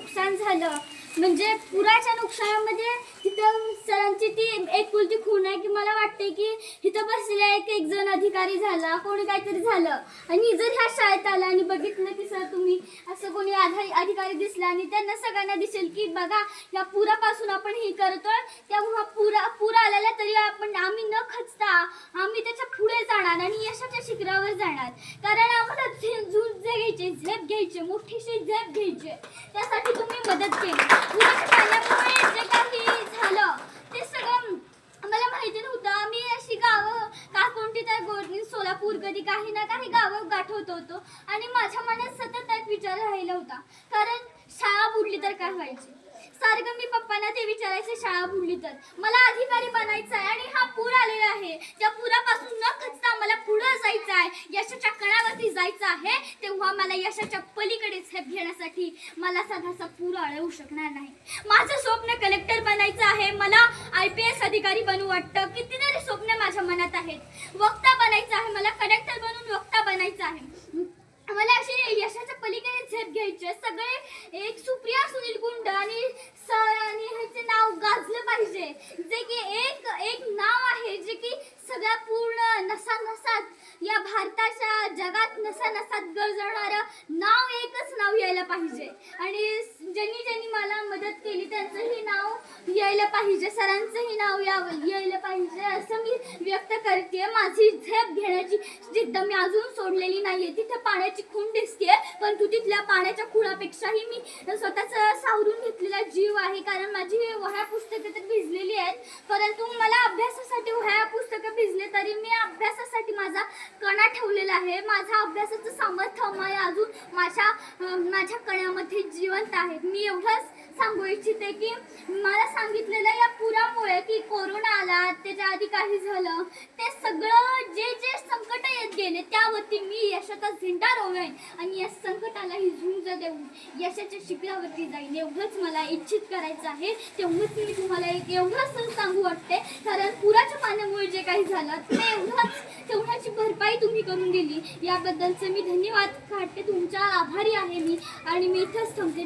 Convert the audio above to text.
नुकसान झालं. म्हणजे पुराच्या नुकसानामध्ये तिथं सरांची ती एक खून आहे की मला वाटते की तिथं बसलेला एक एक जण अधिकारी झाला कोणी काहीतरी झालं. आणि जर ह्या शाळेत आला आणि बघितलं की सर तुम्ही आधारी दिसला आणि त्यांना सगळ्यांना दिसेल की बघा या पुरापासून आपण हे करतोय. त्यामुळे पुरा पूर आलेला तरी आपण आम्ही न खचता आम्ही त्याच्या पुढे जाणार आणि यशाच्या शिखरावर जाणार. कारण आम्हाला झे- झुंज घ्यायचे झेप घ्यायचे मोठीशी झेप घ्यायचे. त्यासाठी तुम्ही मदत केली पुराच्या पाण्यामुळे जे काही झालं ते सगळं आम्हाला माहिती नव्हतं आम्ही अशी गावं का कोणती तर पूर कधी काही ना काही गावं गाठवत होतो. आणि माझ्या मनात सतत एक विचार राहिला होता. कारण शाळा बुडली तर काय व्हायची? सारखं मी पप्पांना ते विचारायचे शाळा बुडली तर. मला अधिकारी बनायचं आहे आणि हा पूर आलेला आहे. त्या पुरापासून न खचता मला पुढं जायचं आहे वरती जायचं आहे तेव्हा मला यशाच्या पलीकडे झेप घेण्यासाठी मला साधासा पूर आळवू शकणार नाही. माझं स्वप्न कलेक्टर बनायचं आहे. मला आय पी एस अधिकारी बनू वाटतं. कितीतरी स्वप्न माझ्या मनात आहेत. वक्ता बनायचं आहे. मला कलेक्टर बनून वक्ता बनायचं आहे. मला अशी यशाच्या पलीकडे झेप घ्यायचे सगळे एक सुप्रिया सुनील गुंड आणि सर आणि ह्याचे नाव गाजलं पाहिजे जे की एक एक नाव आहे जे की सगळ्या पूर्ण नसा नसात या भारताच्या जगात नसा नसात गरजणारं नाव एकच नाव यायला पाहिजे. आणि ज्यांनी ज्यांनी मला मदत केली त्यांचंही नाव यायला पाहिजे. सरांचंही नाव यावं यायला पाहिजे असं मी व्यक्त करते माझी झेप घेण्याची जिद्द मी अजून सोडलेली नाही आहे तिथे पाण्याची खूण दिसते परंतु तिथल्या पाण्याच्या खुणापेक्षाही मी स्वतःच सावरून घेतलेला जीव आहे. कारण माझी वह्या पुस्तकं तर भिजलेली आहेत. परंतु मला अभ्यासासाठी वह्या पुस्तकं भिज तरी मी अभ्यासासाठी माझा कणा ठेवलेला आहे. माझा अभ्यासाचं सामर्थ्य मला अजून माझ्या माझ्या कण्यामध्ये जिवंत आहे. मी एवढंच सांगू इच्छिते की मला सांगितलेलं या पुरामुळे की कोरोना आला त्याच्या आधी काही झालं ते सगळं जे जे संकट येत गेले त्यावरती मी यशाचा झेंडा रोवेन आणि या संकटालाही झुंज देऊन यशाच्या शिखरावरती जाईन. एवढंच मला इच्छित करायचं आहे. तेवढंच मी तुम्हाला एक एवढंच सांगू वाटते. कारण पुरा काही झालं एवढाच. तेवढ्याची भरपाई तुम्ही करून दिली. याबद्दलचे मी धन्यवाद. काढते. तुमच्या आभारी आहे मी. आणि मी इथंच थांबते.